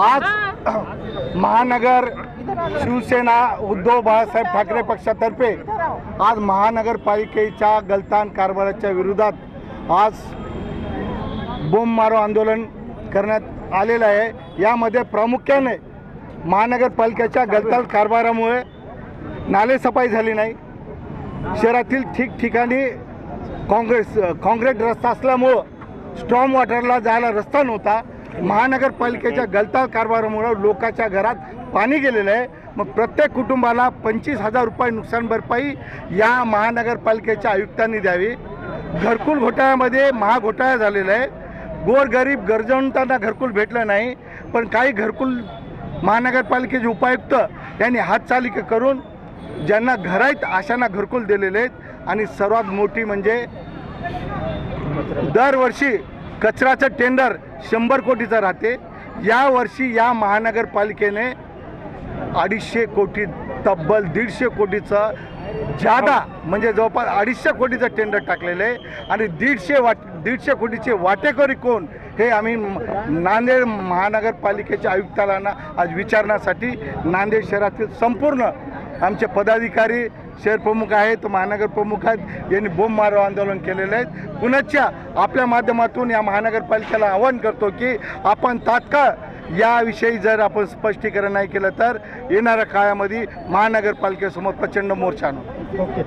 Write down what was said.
आज महानगर शिवसेना उद्धव बाळासाहेब ठाकरे पक्षातर्फे आज महानगरपालिकेच्या गलतान कारभाराच्या विरोधात आज बोंब मारो आंदोलन करण्यात आलेलं आहे. यामध्ये प्रामुख्याने महानगरपालिकेच्या गलतान कारभारामुळे नालेसफाई झाली नाही. शहरातील ठिकठिकाणी काँग्रेस काँक्रीट रस्ता असल्यामुळं स्टॉम वॉटरला जायला रस्ता नव्हता. महानगरपालिकेच्या गलताळ कारभारामुळं लोकांच्या घरात पाणी गेलेलं आहे. मग प्रत्येक कुटुंबाला पंचवीस हजार रुपये नुकसान भरपाई या महानगरपालिकेच्या आयुक्तांनी द्यावी. घरकुल घोटाळ्यामध्ये महाघोटाळा झालेला आहे. गोरगरीब गरजवंतांना घरकुल भेटलं नाही पण काही घरकुल महानगरपालिकेचे उपायुक्त यांनी हातचालिका करून ज्यांना घर आहेत अशांना घरकुल दिलेले आहेत. आणि सर्वात मोठी म्हणजे दरवर्षी कचऱ्याचं टेंडर शंभर कोटीचं राहते. यावर्षी या महानगरपालिकेने अडीचशे कोटी तब्बल दीडशे कोटीचं जादा म्हणजे जवळपास अडीचशे कोटीचं टेंडर टाकलेलं आहे. आणि दीडशे वाट दीडशे कोटीचे वाटेकरी कोण हे आम्ही नांदेड महानगरपालिकेच्या आयुक्तालांना आज विचारण्यासाठी नांदेड शहरातील संपूर्ण आमचे पदाधिकारी शहर प्रमुख आहेत महानगर प्रमुख आहेत यांनी बोंब मारो आंदोलन केलेलं आहे. पुनश्च आपल्या माध्यमातून या महानगरपालिकेला आवाहन करतो की आपण तात्काळ याविषयी जर आपण स्पष्टीकरण नाही केलं तर येणाऱ्या काळामध्ये महानगरपालिकेसमोर प्रचंड मोर्चा आणू. ओके.